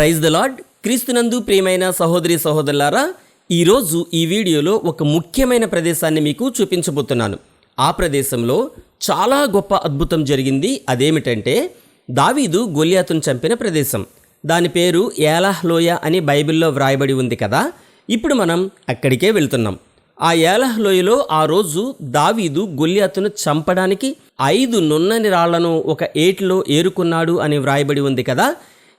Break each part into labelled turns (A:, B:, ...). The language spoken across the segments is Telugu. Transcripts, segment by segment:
A: ప్రైజ్ ద లాడ్ క్రీస్తునందు ప్రియమైన సహోదరి సహోదరులారా ఈరోజు ఈ వీడియోలో ఒక ముఖ్యమైన ప్రదేశాన్ని మీకు చూపించబోతున్నాను. ఆ ప్రదేశంలో చాలా గొప్ప అద్భుతం జరిగింది. అదేమిటంటే దావీదు గొలియాతును చంపిన ప్రదేశం. దాని పేరు ఏలాహ్లోయ అని బైబిల్లో వ్రాయబడి ఉంది కదా. ఇప్పుడు మనం అక్కడికే వెళ్తున్నాం. ఆ ఏలహ్లోయలో ఆ రోజు దావీదు గొల్యాతును చంపడానికి ఐదు నున్నని రాళ్ళను ఒక ఏటిలో ఏరుకున్నాడు అని వ్రాయబడి ఉంది కదా.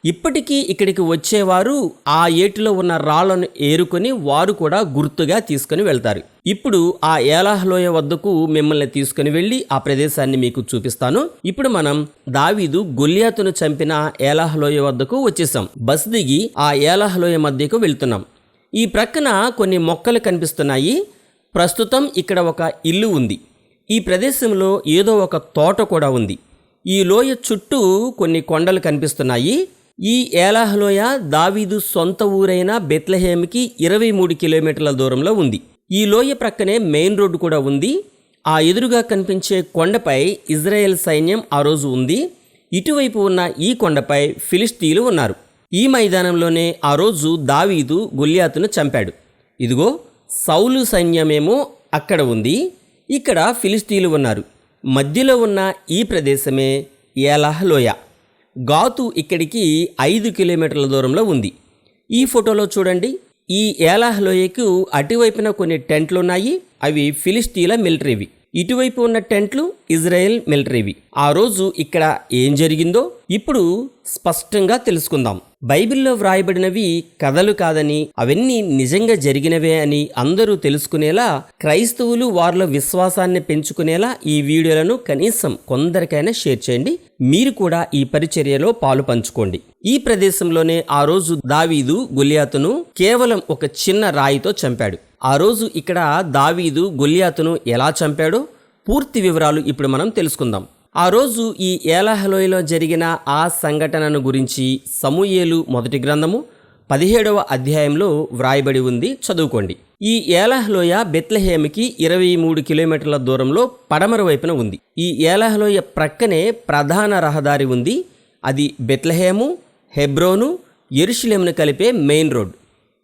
A: ఇప్పటికీ ఇక్కడికి వచ్చేవారు ఆ ఏటిలో ఉన్న రాళ్ళను ఏరుకొని వారు కూడా గుర్తుగా తీసుకుని వెళ్తారు. ఇప్పుడు ఆ ఏలాహ్లోయ వద్దకు మిమ్మల్ని తీసుకుని వెళ్ళి ఆ ప్రదేశాన్ని మీకు చూపిస్తాను. ఇప్పుడు మనం దావీదు గొల్యాతును చంపిన ఏలాహ్లోయ వద్దకు వచ్చేసాం. బస్ దిగి ఆ ఏలాహ్లోయ మధ్యకు వెళ్తున్నాం. ఈ ప్రక్కన కొన్ని మొక్కలు కనిపిస్తున్నాయి. ప్రస్తుతం ఇక్కడ ఒక ఇల్లు ఉంది. ఈ ప్రదేశంలో ఏదో ఒక తోట కూడా ఉంది. ఈ లోయ చుట్టూ కొన్ని కొండలు కనిపిస్తున్నాయి. ఈ ఏలాహలోయ దావీదు సొంత ఊరైన బెత్లహేమ్కి ఇరవై మూడు కిలోమీటర్ల దూరంలో ఉంది. ఈ లోయ ప్రక్కనే మెయిన్ రోడ్డు కూడా ఉంది. ఆ ఎదురుగా కనిపించే కొండపై ఇజ్రాయెల్ సైన్యం ఆ రోజు ఉంది. ఇటువైపు ఉన్న ఈ కొండపై ఫిలిస్తీన్లు ఉన్నారు. ఈ మైదానంలోనే ఆ రోజు దావీదు గొల్యాతును చంపాడు. ఇదిగో సౌలు సైన్యమేమో అక్కడ ఉంది. ఇక్కడ ఫిలిస్తీన్లు ఉన్నారు. మధ్యలో ఉన్న ఈ ప్రదేశమే ఏలాహలోయ. గాతు ఇక్కడికి ఐదు కిలోమీటర్ల దూరంలో ఉంది. ఈ ఫోటోలో చూడండి. ఈ ఏలాహలోయకు అటువైపున కొన్ని టెంట్లు ఉన్నాయి అవి ఫిలిస్తీన్ల మిలిటరీవి. ఇటువైపు ఉన్న టెంట్లు ఇజ్రాయెల్ మిలిటరీవి ఆ రోజు ఇక్కడ ఏం జరిగిందో ఇప్పుడు స్పష్టంగా తెలుసుకుందాం. బైబిల్లో వ్రాయబడినవి కథలు కాదని అవన్నీ నిజంగా జరిగినవే అని అందరూ తెలుసుకునేలా క్రైస్తవులు వారిలో విశ్వాసాన్ని పెంచుకునేలా ఈ వీడియోలను కనీసం కొందరికైనా షేర్ చేయండి. మీరు కూడా ఈ పరిచర్యలో పాలు పంచుకోండి. ఈ ప్రదేశంలోనే ఆ రోజు దావీదు గొలియాతును కేవలం ఒక చిన్న రాయితో చంపాడు. ఆ రోజు ఇక్కడ దావీదు గొలియాతును ఎలా చంపాడో పూర్తి వివరాలు ఇప్పుడు మనం తెలుసుకుందాం. ఆ రోజు ఈ ఏలాహలోయలో జరిగిన ఆ సంఘటనను గురించి సమూయేలు మొదటి గ్రంథము పదిహేడవ అధ్యాయంలో వ్రాయబడి ఉంది. చదువుకోండి. ఈ ఏలహలోయ బెత్లహేమికి ఇరవై మూడు కిలోమీటర్ల దూరంలో పడమర వైపున ఉంది. ఈ ఏలహలోయ ప్రక్కనే ప్రధాన రహదారి ఉంది. అది బెత్లహేము హెబ్రోను ఎరుషులేమును కలిపే మెయిన్ రోడ్.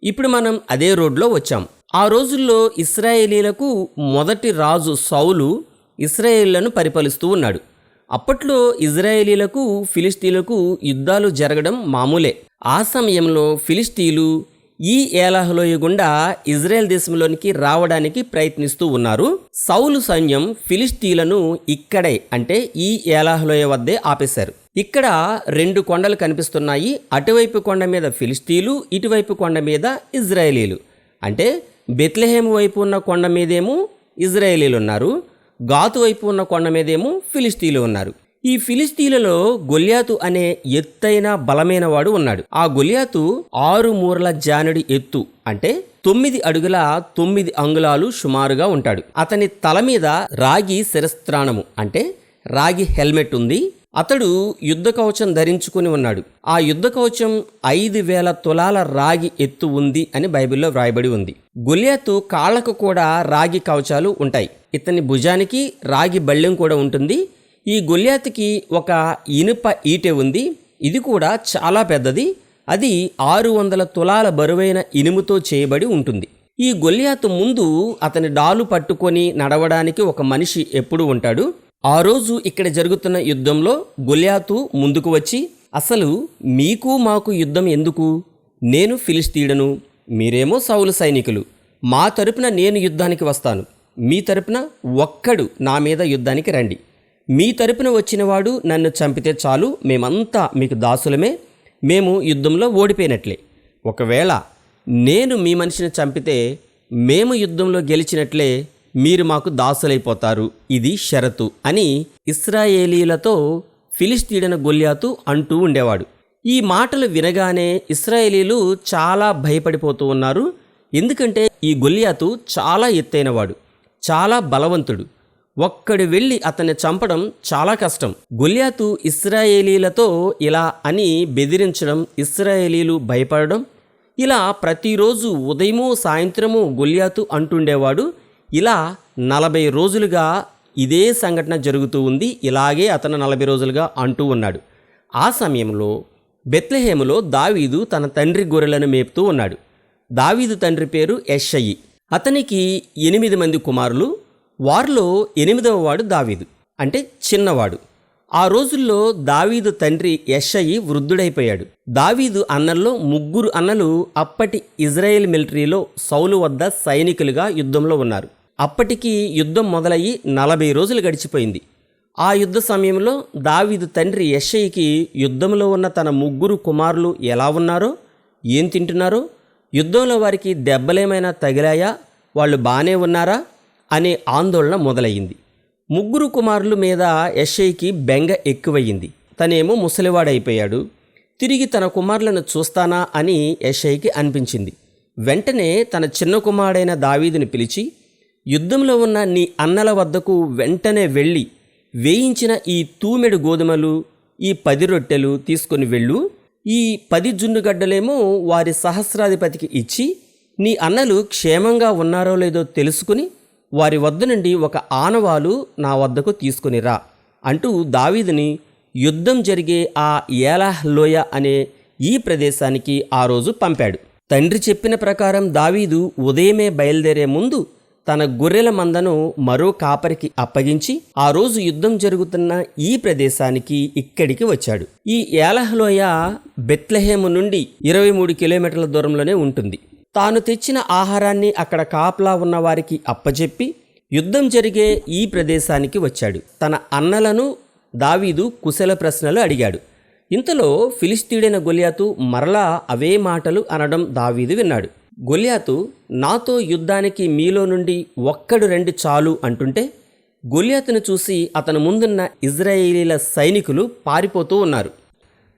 A: ఇప్పుడు మనం అదే రోడ్లో వచ్చాం. ఆ రోజుల్లో ఇస్రాయేలీలకు మొదటి రాజు సౌలు ఇస్రాయేళ్ళను పరిపాలిస్తూ ఉన్నాడు. అప్పట్లో ఇజ్రాయేలీలకు ఫిలిస్తీన్లకు యుద్ధాలు జరగడం మామూలే. ఆ సమయంలో ఫిలిస్తీన్లు ఈ ఏలాహలోయ గుండా ఇజ్రాయెల్ దేశంలోనికి రావడానికి ప్రయత్నిస్తూ ఉన్నారు. సౌలు సైన్యం ఫిలిస్తీన్లను ఇక్కడే అంటే ఈ ఏలాహలోయ వద్దే ఆపేశారు. ఇక్కడ రెండు కొండలు కనిపిస్తున్నాయి. అటువైపు కొండ మీద ఫిలిస్తీన్లు ఇటువైపు కొండ మీద ఇజ్రాయేలీలు. అంటే బెత్లెహేమ్ వైపు ఉన్న కొండ మీదేమో ఇజ్రాయేలీలు ఉన్నారు గాతు వైపు ఉన్న కొండ మీదేమో ఫిలిస్తీన్లు ఉన్నారు. ఈ ఫిలిస్తీన్లలో గొల్యాతు అనే ఎత్తైన బలమైన వాడు ఉన్నాడు. ఆ గొల్యాతు ఆరు మూరల జానుడి ఎత్తు అంటే తొమ్మిది అడుగుల తొమ్మిది అంగుళాలు సుమారుగా ఉంటాడు. అతని తల మీద రాగి శిరస్త్రాణము అంటే రాగి హెల్మెట్ ఉంది అతడు యుద్ధ కవచం ధరించుకుని ఉన్నాడు. ఆ యుద్ధ కవచం ఐదు వేల తులాల రాగి ఎత్తు ఉంది అని బైబిల్లో వ్రాయబడి ఉంది. గొలియాతు కాళ్ళకు కూడా రాగి కవచాలు ఉంటాయి. ఇతని భుజానికి రాగి బళ్ళెం కూడా ఉంటుంది. ఈ గొల్యాతుకి ఒక ఇనుప ఈటె ఉంది. ఇది కూడా చాలా పెద్దది. అది ఆరు వందల తులాల బరువైన ఇనుముతో చేయబడి ఉంటుంది. ఈ గొల్యాతు ముందు అతని డాలు పట్టుకొని నడవడానికి ఒక మనిషి ఎప్పుడు ఉంటాడు. ఆ రోజు ఇక్కడ జరుగుతున్న యుద్ధంలో గొల్యాతు ముందుకు వచ్చి అసలు మీకు మాకు యుద్ధం ఎందుకు? నేను ఫిలిస్తీయుడను మీరేమో సౌలు సైనికులు. మా తరపున నేను యుద్ధానికి వస్తాను. మీ తరపున ఒక్కడు నా మీద యుద్ధానికి రండి. మీ తరపున వచ్చినవాడు నన్ను చంపితే చాలు. మేమంతా మీకు దాసులమే. మేము యుద్ధంలో ఓడిపోయినట్లే. ఒకవేళ నేను మీ మనిషిని చంపితే మేము యుద్ధంలో గెలిచినట్లే. మీరు మాకు దాసులైపోతారు. ఇది షరతు అని ఇస్రాయేలీలతో ఫిలిస్తీడన గొల్యాతు అంటూ ఉండేవాడు. ఈ మాటలు వినగానే ఇస్రాయేలీలు చాలా భయపడిపోతూ ఉన్నారు. ఎందుకంటే ఈ గొల్యాతు చాలా ఎత్తైనవాడు చాలా బలవంతుడు. ఒక్కడు వెళ్ళి అతన్ని చంపడం చాలా కష్టం. గొల్యాతు ఇస్రాయేలీలతో ఇలా అని బెదిరించడం ఇస్రాయేలీలు భయపడడం ఇలా ప్రతిరోజు ఉదయము సాయంత్రము గొల్యాతు అంటుండేవాడు. ఇలా నలభై రోజులుగా ఇదే సంఘటన జరుగుతూ ఉంది. ఇలాగే అతను నలభై రోజులుగా అంటూ ఉన్నాడు. ఆ సమయంలో బెత్లెహేములో దావీదు తన తండ్రి గొర్రెలను మేపుతూ ఉన్నాడు. దావీదు తండ్రి పేరు ఎస్ఐ అతనికి ఎనిమిది మంది కుమారులు. వారిలో ఎనిమిదవ వాడు దావీదు. అంటే చిన్నవాడు. ఆ రోజుల్లో దావీదు తండ్రి ఎస్ఐ వృద్ధుడైపోయాడు. దావీదు అన్నల్లో ముగ్గురు అన్నలు అప్పటి ఇజ్రాయెల్ మిలిటరీలో సౌలు వద్ద సైనికులుగా యుద్ధంలో ఉన్నారు. అప్పటికి యుద్ధం మొదలయ్యి నలభై రోజులు గడిచిపోయింది. ఆ యుద్ధ సమయంలో దావీదు తండ్రి యెషయికి యుద్ధంలో ఉన్న తన ముగ్గురు కుమారులు ఎలా ఉన్నారో ఏం తింటున్నారో యుద్ధంలో వారికి దెబ్బలేమైనా తగిలాయా వాళ్ళు బాగానే ఉన్నారా అనే ఆందోళన మొదలయ్యింది. ముగ్గురు కుమారుల మీద యెషయికి బెంగ ఎక్కువయ్యింది. తనేమో ముసలివాడైపోయాడు. తిరిగి తన కుమారులను చూస్తానా అని యెషయికి అనిపించింది. వెంటనే తన చిన్న కుమారుడైన దావీదుని పిలిచి యుద్ధంలో ఉన్న నీ అన్నల వద్దకు వెంటనే వెళ్ళి వేయించిన ఈ తూమెడు గోధుమలు ఈ పది రొట్టెలు తీసుకొని వెళ్ళు. ఈ పది జున్నుగడ్డలేమో వారి సహస్రాధిపతికి ఇచ్చి నీ అన్నలు క్షేమంగా ఉన్నారో లేదో తెలుసుకుని వారి వద్ద నుండి ఒక ఆనవాలు నా వద్దకు తీసుకుని రా అంటూ దావీదుని యుద్ధం జరిగే ఆ ఏలాహ్ లోయ అనే ఈ ప్రదేశానికి ఆ రోజు పంపాడు. తండ్రి చెప్పిన ప్రకారం దావీదు ఉదయమే బయలుదేరే ముందు తన గొర్రెల మందను మరో కాపరికి అప్పగించి ఆ రోజు యుద్ధం జరుగుతున్న ఈ ప్రదేశానికి ఇక్కడికి వచ్చాడు. ఈ ఏలహలోయ బెత్లహేము నుండి ఇరవై మూడు కిలోమీటర్ల దూరంలోనే ఉంటుంది. తాను తెచ్చిన ఆహారాన్ని అక్కడ కాపలా ఉన్న వారికి అప్పచెప్పి యుద్ధం జరిగే ఈ ప్రదేశానికి వచ్చాడు. తన అన్నలను దావీదు కుశల ప్రశ్నలు అడిగాడు. ఇంతలో ఫిలిస్తీడైన గొలియాతు మరలా అవే మాటలు అనడం దావీదు విన్నాడు. గొలియాతు నాతో యుద్ధానికి మీలో నుండి ఒక్కడు రెండు చాలు అంటుంటే గొలియాతును చూసి అతను ముందున్న ఇజ్రాయేలీల సైనికులు పారిపోతూ ఉన్నారు.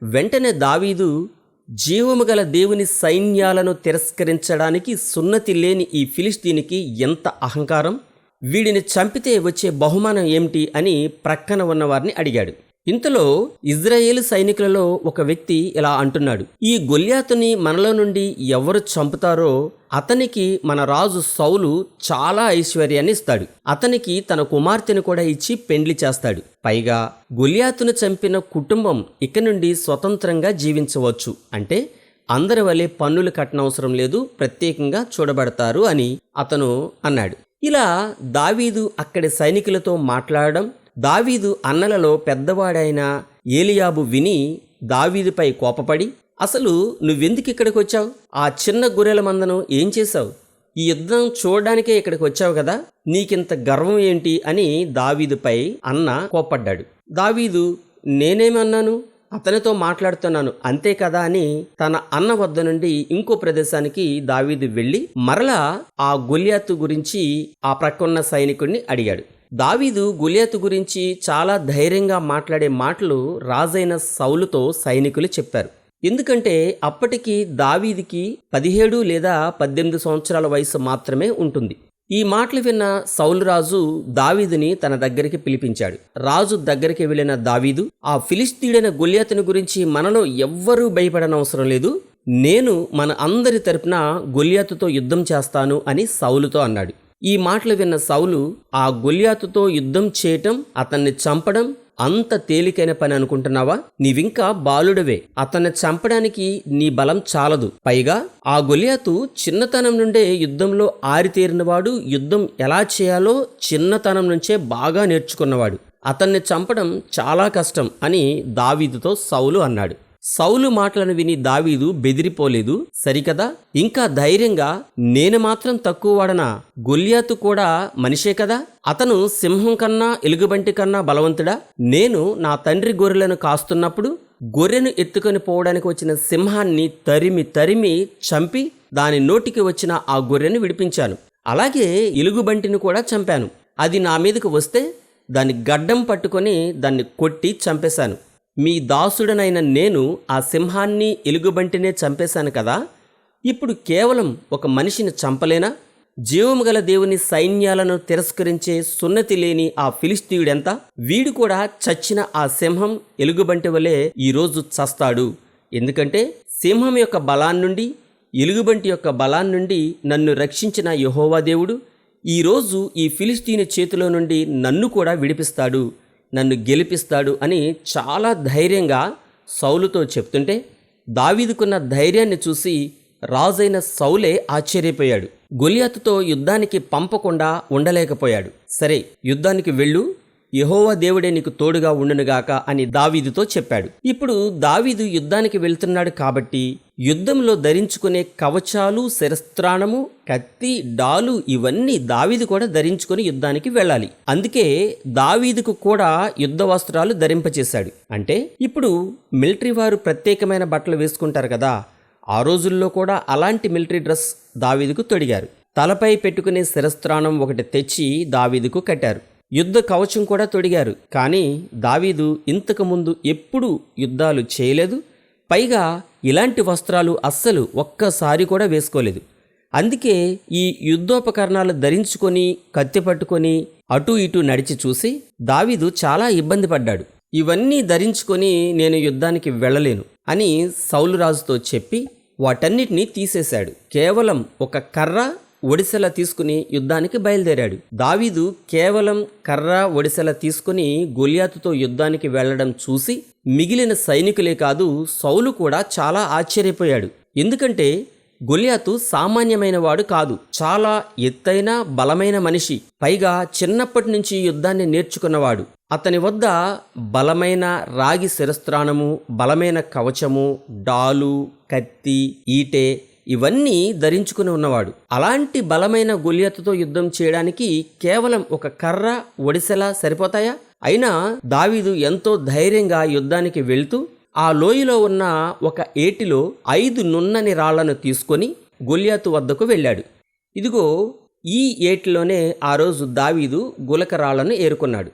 A: వెంటనే దావీదు జీవము గల దేవుని సైన్యాలను తిరస్కరించడానికి సున్నతి లేని ఈ ఫిలిస్తీనికి ఎంత అహంకారం? వీడిని చంపితే వచ్చే బహుమానం ఏమిటి అని ప్రక్కన ఉన్నవారిని అడిగాడు. ఇంతలో ఇజ్రాయేల్ సైనికులలో ఒక వ్యక్తి ఇలా అంటున్నాడు ఈ గొల్యాతుని మనలో నుండి ఎవరు చంపుతారో అతనికి మన రాజు సౌలు చాలా ఐశ్వర్యాన్ని ఇస్తాడు. అతనికి తన కుమార్తెను కూడా ఇచ్చి పెండ్లి చేస్తాడు. పైగా గొల్యాతును చంపిన కుటుంబం ఇక నుండి స్వతంత్రంగా జీవించవచ్చు. అంటే అందరి వలె పన్నులు కట్టనవసరం లేదు ప్రత్యేకంగా చూడబడతారు అని అతను అన్నాడు. ఇలా దావీదు అక్కడి సైనికులతో మాట్లాడడం దావీదు అన్నలలో పెద్దవాడైన ఏలియాబు విని దావీదుపై కోపపడి అసలు నువ్వెందుకు ఇక్కడికి వచ్చావు? ఆ చిన్న గొర్రెల మందను ఏం చేశావు? ఈ యుద్ధం చూడడానికే ఇక్కడికి వచ్చావు కదా? నీకింత గర్వం ఏంటి? అని దావీదుపై అన్న కోప్పడ్డాడు. దావీదు నేనేమన్నాను అతనితో మాట్లాడుతున్నాను అంతే కదా? అని తన అన్న వద్ద నుండి ఇంకో ప్రదేశానికి దావీదు వెళ్ళి మరలా ఆ గొల్యాతు గురించి ఆ ప్రక్కన్న సైనికుడిని అడిగాడు. దావీదు గులియాతు గురించి చాలా ధైర్యంగా మాట్లాడే మాటలు రాజైన సౌలుతో సైనికులు చెప్పారు. ఎందుకంటే అప్పటికి దావీదికి పదిహేడు లేదా పద్దెనిమిది సంవత్సరాల వయసు మాత్రమే ఉంటుంది. ఈ మాటలు విన్న సౌలు రాజు దావీదుని తన దగ్గరికి పిలిపించాడు. రాజు దగ్గరికి వెళ్ళిన దావీదు ఆ ఫిలిస్తీడైన గొల్యాతుని గురించి మనలో ఎవ్వరూ భయపడనవసరం లేదు. నేను మన అందరి తరపున గొల్యాతుతో యుద్ధం చేస్తాను అని సౌలుతో అన్నాడు. ఈ మాటలు విన్న సౌలు ఆ గొల్యాతుతో యుద్ధం చేయటం అతన్ని చంపడం అంత తేలికైన పని అనుకుంటున్నావా? నీవింకా బాలుడవే. అతన్ని చంపడానికి నీ బలం చాలదు. పైగా ఆ గొలియాతు చిన్నతనం నుండే యుద్ధంలో ఆరితేరినవాడు యుద్ధం ఎలా చేయాలో చిన్నతనం నుంచే బాగా నేర్చుకున్నవాడు. అతన్ని చంపడం చాలా కష్టం అని దావీదుతో సౌలు అన్నాడు. సౌలు మాటలను విని దావీదు బెదిరిపోలేదు. సరికదా? ఇంకా ధైర్యంగా నేను మాత్రం తక్కువ వాడనా? గొల్యాతు కూడా మనిషే కదా? అతను సింహం కన్నా ఎలుగుబంటి కన్నా బలవంతుడా? నేను నా తండ్రి గొర్రెలను కాస్తున్నప్పుడు గొర్రెను ఎత్తుకొని పోవడానికి వచ్చిన సింహాన్ని తరిమి తరిమి చంపి దాని నోటికి వచ్చిన ఆ గొర్రెను విడిపించాను. అలాగే ఎలుగుబంటిని కూడా చంపాను. అది నా మీదకు వస్తే దాన్ని గడ్డం పట్టుకొని దాన్ని కొట్టి చంపేశాను. మీ దాసుడనైన నేను ఆ సింహాన్ని ఎలుగుబంటినే చంపేశాను కదా? ఇప్పుడు కేవలం ఒక మనిషిని చంపలేనా? జీవము గల దేవుని సైన్యాలను తిరస్కరించే సున్నతి లేని ఆ ఫిలిస్తీయుడెంత? వీడు కూడా చచ్చిన ఆ సింహం ఎలుగుబంటి వలె ఈరోజు చస్తాడు. ఎందుకంటే సింహం యొక్క బలాన్నుండి ఎలుగుబంటి యొక్క బలాన్నుండి నన్ను రక్షించిన యహోవా దేవుడు ఈరోజు ఈ ఫిలిస్తీని చేతిలో నుండి నన్ను కూడా విడిపిస్తాడు. నన్ను గెలిపిస్తాడు అని చాలా ధైర్యంగా సౌలుతో చెప్తుంటే దావీదుకున్న ధైర్యాన్ని చూసి రాజైన సౌలే ఆశ్చర్యపోయాడు. గొలియాతుతో యుద్ధానికి పంపకుండా ఉండలేకపోయాడు. సరే యుద్ధానికి వెళ్ళు యహోవా దేవుడే నీకు తోడుగా ఉండునుగాక అని దావీదుతో చెప్పాడు. ఇప్పుడు దావీదు యుద్ధానికి వెళ్తున్నాడు కాబట్టి యుద్ధంలో ధరించుకునే కవచాలు శిరస్త్రాణము కత్తి డాలు ఇవన్నీ దావీదు కూడా ధరించుకొని యుద్ధానికి వెళ్ళాలి. అందుకే దావీదుకు కూడా యుద్ధ వస్త్రాలు ధరింపచేశాడు. అంటే ఇప్పుడు మిలిటరీ వారు ప్రత్యేకమైన బట్టలు వేసుకుంటారు కదా ఆ రోజుల్లో కూడా అలాంటి మిలిటరీ డ్రెస్ దావీదుకు తొడిగారు. తలపై పెట్టుకునే శిరస్త్రాణం ఒకటి తెచ్చి దావీదుకు కట్టారు. యుద్ధ కవచం కూడా తొడిగారు. కానీ దావీదు ఇంతకుముందు ఎప్పుడూ యుద్ధాలు చేయలేదు. పైగా ఇలాంటి వస్త్రాలు అస్సలు ఒక్కసారి కూడా వేసుకోలేదు. అందుకే ఈ యుద్ధోపకరణాలు ధరించుకొని కత్తి పట్టుకొని అటు ఇటు నడిచి చూసి దావీదు చాలా ఇబ్బంది పడ్డాడు. ఇవన్నీ ధరించుకొని నేను యుద్ధానికి వెళ్ళలేను అని సౌలురాజుతో చెప్పి వాటన్నిటినీ తీసేశాడు. కేవలం ఒక కర్ర ఒడిసెల తీసుకుని యుద్ధానికి బయలుదేరాడు. దావీదు కేవలం కర్ర ఒడిసెల తీసుకుని గొలియాతుతో యుద్ధానికి వెళ్ళడం చూసి మిగిలిన సైనికులే కాదు సౌలు కూడా చాలా ఆశ్చర్యపోయాడు. ఎందుకంటే గొలియాతు సామాన్యమైన వాడు కాదు చాలా ఎత్తైన బలమైన మనిషి పైగా చిన్నప్పటి నుంచి యుద్ధాన్ని నేర్చుకున్నవాడు. అతని వద్ద బలమైన రాగి శిరస్త్రాణము బలమైన కవచము డాలు కత్తి ఈటె ఇవన్నీ ధరించుకుని ఉన్నవాడు. అలాంటి బలమైన గొలియతుతో యుద్ధం చేయడానికి కేవలం ఒక కర్ర ఒడిసెలా సరిపోతాయా? అయినా దావీదు ఎంతో ధైర్యంగా యుద్ధానికి వెళ్తూ ఆ లోయలో ఉన్న ఒక ఏటిలో ఐదు నున్నని రాళ్ళను తీసుకొని గొలియాతు వద్దకు వెళ్ళాడు. ఇదిగో ఈ ఏటిలోనే ఆ రోజు దావీదు గులక రాళ్ళను ఏరుకున్నాడు.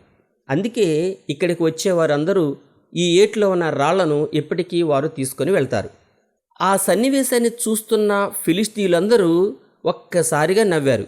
A: అందుకే ఇక్కడికి వచ్చేవారందరూ ఈ ఏటిలో ఉన్న రాళ్ళను ఎప్పటికీ వారు తీసుకొని వెళ్తారు. ఆ సన్నివేశాన్ని చూస్తున్న ఫిలిస్తీన్లందరూ ఒక్కసారిగా నవ్వారు.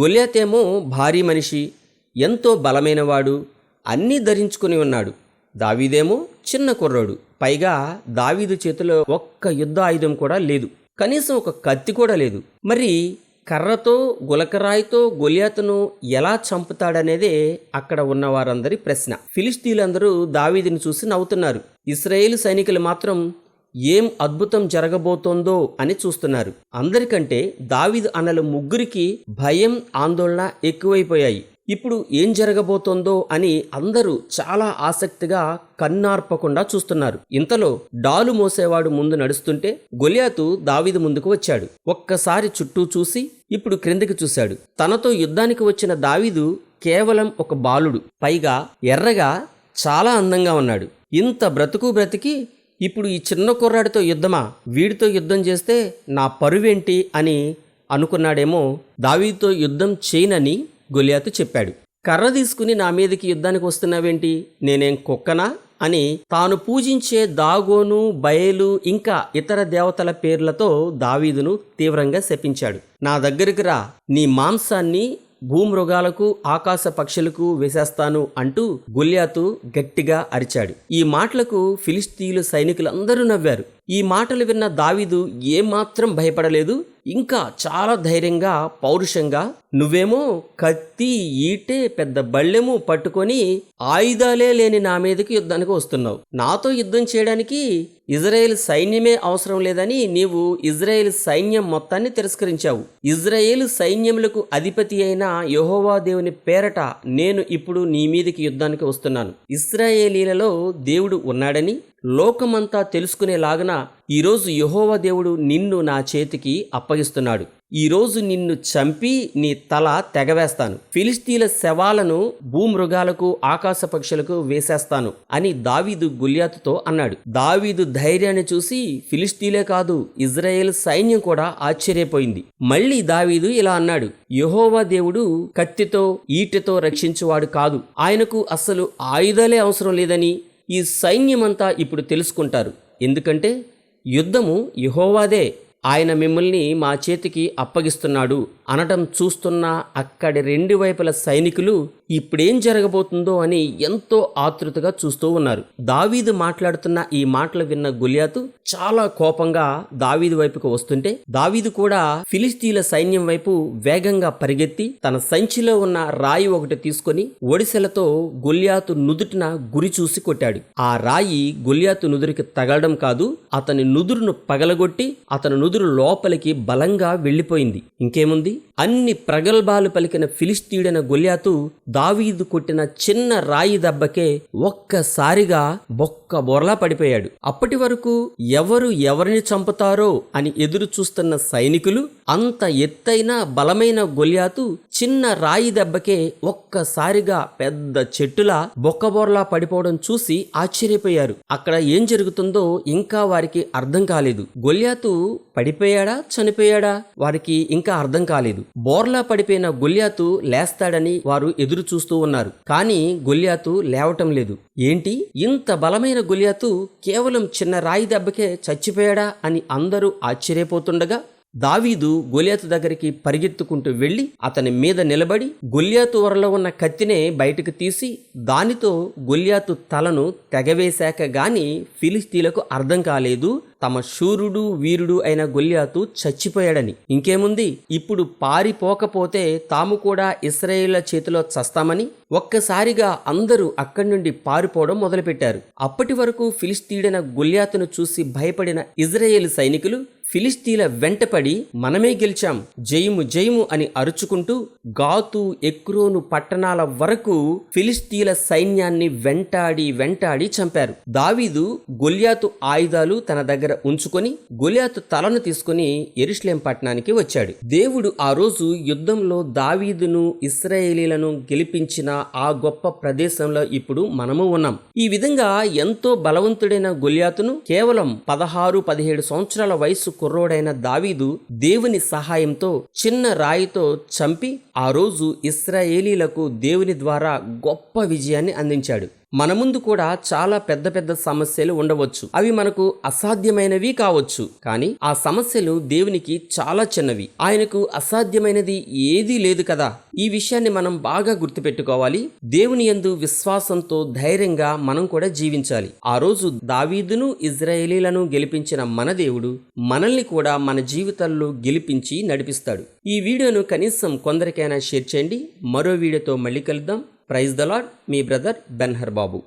A: గొలియాతేమో భారీ మనిషి ఎంతో బలమైనవాడు అన్నీ ధరించుకుని ఉన్నాడు. దావీదేమో చిన్న కుర్రాడు పైగా దావీదు చేతిలో ఒక్క యుద్ధ ఆయుధం కూడా లేదు. కనీసం ఒక కత్తి కూడా లేదు. మరి కర్రతో గులకరాయితో గొలియాతును ఎలా చంపుతాడనేదే అక్కడ ఉన్న వారందరి ప్రశ్న. ఫిలిస్తీన్లందరూ దావీదిని చూసి నవ్వుతున్నారు. ఇస్రాయేల్ సైనికులు మాత్రం ఏం అద్భుతం జరగబోతోందో అని చూస్తున్నారు. అందరికంటే దావీదు అన్నలు ముగ్గురికి భయం ఆందోళన ఎక్కువైపోయాయి. ఇప్పుడు ఏం జరగబోతోందో అని అందరూ చాలా ఆసక్తిగా కన్నార్పకుండా చూస్తున్నారు. ఇంతలో డాలు మోసేవాడు ముందు నడుస్తుంటే గొలియాతు దావీదు ముందుకు వచ్చాడు. ఒక్కసారి చుట్టూ చూసి ఇప్పుడు క్రిందికి చూశాడు. తనతో యుద్ధానికి వచ్చిన దావీదు కేవలం ఒక బాలుడు. పైగా ఎర్రగా చాలా అందంగా ఉన్నాడు. ఇంత బ్రతుకు బ్రతికి ఇప్పుడు ఈ చిన్న కుర్రాడితో యుద్ధమా? వీడితో యుద్ధం చేస్తే నా పరువేంటి అని అనుకున్నాడేమో దావీదుతో యుద్ధం చేయనని గొలియాతు చెప్పాడు. కర్ర తీసుకుని నా మీదకి యుద్ధానికి వస్తున్నావేంటి? నేనేం కుక్కనా? అని తాను పూజించే దాగోను బయలు ఇంకా ఇతర దేవతల పేర్లతో దావీదును తీవ్రంగా శపించాడు. నా దగ్గరికి రా నీ మాంసాన్ని భూమృగాలకు ఆకాశ పక్షులకు వేసేస్తాను అంటూ గొల్యాతు గట్టిగా అరిచాడు. ఈ మాటలకు ఫిలిస్తీన్లు సైనికులందరూ నవ్వారు. ఈ మాటలు విన్న దావీదు ఏమాత్రం భయపడలేదు ఇంకా చాలా ధైర్యంగా పౌరుషంగా నువ్వేమో కత్తి ఈటే పెద్ద బళ్ళెము పట్టుకొని ఆయుధాలే లేని నా మీదకి యుద్ధానికి వస్తున్నావు. నాతో యుద్ధం చేయడానికి ఇజ్రాయెల్ సైన్యమే అవసరం లేదని నీవు ఇజ్రాయెల్ సైన్యం మొత్తాన్ని తిరస్కరించావు. ఇజ్రాయేల్ సైన్యములకు అధిపతి అయిన యెహోవా దేవుని పేరట నేను ఇప్పుడు నీ మీదకి యుద్ధానికి వస్తున్నాను. ఇస్రాయేలీలలో దేవుడు ఉన్నాడని లోకమంతా తెలుసుకునేలాగన ఈరోజు యెహోవా దేవుడు నిన్ను నా చేతికి అప్పగిస్తున్నాడు. ఈరోజు నిన్ను చంపి నీ తల తెగవేస్తాను. ఫిలిస్తీన్ల శవాలను భూమృగాలకు ఆకాశ పక్షులకు వేసేస్తాను అని దావీదు గుల్యాతుతో అన్నాడు. దావీదు ధైర్యాన్ని చూసి ఫిలిస్తీలే కాదు ఇజ్రాయేల్ సైన్యం కూడా ఆశ్చర్యపోయింది. మళ్ళీ దావీదు ఇలా అన్నాడు యహోవా దేవుడు కత్తితో ఈటెతో రక్షించేవాడు కాదు. ఆయనకు అస్సలు ఆయుధాలే అవసరం లేదని ఈ సైన్యమంతా ఇప్పుడు తెలుసుకుంటారు. ఎందుకంటే యుద్ధము యహోవాదే. ఆయన మిమ్మల్ని మా చేతికి అప్పగిస్తున్నాడు అనటం చూస్తున్న అక్కడి రెండు వైపుల సైనికులు ఇప్పుడేం జరగబోతుందో అని ఎంతో ఆతృతగా చూస్తూ ఉన్నారు. దావీదు మాట్లాడుతున్న ఈ మాటలు విన్న గులియాతు చాలా కోపంగా దావీదు వైపుకు వస్తుంటే దావీదు కూడా ఫిలిస్తీన్ల సైన్యం వైపు వేగంగా పరిగెత్తి తన సంచిలో ఉన్న రాయి ఒకటి తీసుకొని ఒడిసెలతో గుల్యాతు నుదుటిన గురి చూసి కొట్టాడు. ఆ రాయి గుల్యాతు నుదురికి తగలడం కాదు అతని నుదురును పగలగొట్టి అతని నుదురు లోపలికి బలంగా వెళ్ళిపోయింది. ఇంకేముంది? అన్ని ప్రగల్భాలు పలికిన ఫిలిస్తీయుడైన గొల్యాతు దావీదు కొట్టిన చిన్న రాయి దెబ్బకే ఒక్కసారిగా బొక్క బొరలా పడిపోయాడు. అప్పటి వరకు ఎవరు ఎవరిని చంపుతారో అని ఎదురు చూస్తున్న సైనికులు అంత ఎత్తైన బలమైన గొలియాతు చిన్న రాయి దెబ్బకే ఒక్కసారిగా పెద్ద చెట్టులా బొక్కబోర్లా పడిపోవడం చూసి ఆశ్చర్యపోయారు. అక్కడ ఏం జరుగుతుందో ఇంకా వారికి అర్థం కాలేదు. గొలియాతు పడిపోయాడా? చనిపోయాడా? వారికి ఇంకా అర్థం కాలేదు. బోర్లా పడిపోయిన గొలియాతు లేస్తాడని వారు ఎదురు చూస్తూ ఉన్నారు. కానీ గొలియాతు లేవటం లేదు. ఏంటి? ఇంత బలమైన గొలియాతు కేవలం చిన్న రాయి దెబ్బకే చచ్చిపోయాడా అని అందరూ ఆశ్చర్యపోతుండగా దావీదు గొలియాతు దగ్గరికి పరిగెత్తుకుంటూ వెళ్ళి అతని మీద నిలబడి గొలియాతు వరలో ఉన్న కత్తినే బయటకు తీసి దానితో గొలియాతు తలను తెగవేశాక గాని ఫిలిస్తీలకు అర్థం కాలేదు. తమ శూరుడు వీరుడు అయిన గొల్యాతు చచ్చిపోయాడని. ఇంకేముంది? ఇప్పుడు పారిపోకపోతే తాము కూడా ఇస్రాయేళ్ళ చేతిలో చస్తామని ఒక్కసారిగా అందరూ అక్కడి నుండి పారిపోవడం మొదలుపెట్టారు. అప్పటి వరకు ఫిలిస్తీడైన గొల్యాతును చూసి భయపడిన ఇజ్రాయేల్ సైనికులు ఫిలిస్తీల వెంటపడి మనమే గెలిచాం. జయము జయము అని అరుచుకుంటూ గాతు ఎక్రోను పట్టణాల వరకు ఫిలిస్తీల సైన్యాన్ని వెంటాడి వెంటాడి చంపారు. దావీదు గొల్యాతు ఆయుధాలు తన దగ్గర ఉంచుకొని గొలియాతు తలను తీసుకుని ఎరుష్లేం పట్టణానికి వచ్చాడు. దేవుడు ఆ రోజు యుద్ధంలో దావీదును ఇస్రాయేలీలను గెలిపించిన ఆ గొప్ప ప్రదేశంలో ఇప్పుడు మనము ఉన్నాం. ఈ విధంగా ఎంతో బలవంతుడైన గొలియాతును కేవలం పదహారు పదిహేడు సంవత్సరాల వయసు కుర్రోడైన దావీదు దేవుని సహాయంతో చిన్న రాయితో చంపి ఆ రోజు ఇస్రాయేలీలకు దేవుని ద్వారా గొప్ప విజయాన్ని అందించాడు. మన ముందు కూడా చాలా పెద్ద పెద్ద సమస్యలు ఉండవచ్చు. అవి మనకు అసాధ్యమైనవి కావచ్చు. కానీ ఆ సమస్యలు దేవునికి చాలా చిన్నవి. ఆయనకు అసాధ్యమైనది ఏదీ లేదు కదా? ఈ విషయాన్ని మనం బాగా గుర్తుపెట్టుకోవాలి. దేవుని యందు విశ్వాసంతో ధైర్యంగా మనం కూడా జీవించాలి. ఆ రోజు దావీదును ఇజ్రాయేలీలను గెలిపించిన మన దేవుడు మనల్ని కూడా మన జీవితాల్లో గెలిపించి నడిపిస్తాడు. ఈ వీడియోను కనీసం కొందరికైనా షేర్ చేయండి. మరో వీడియోతో మళ్ళీ కలుద్దాం. ప్రైజ్ ద లాడ్ మీ బ్రదర్ బెన్హర్ బాబు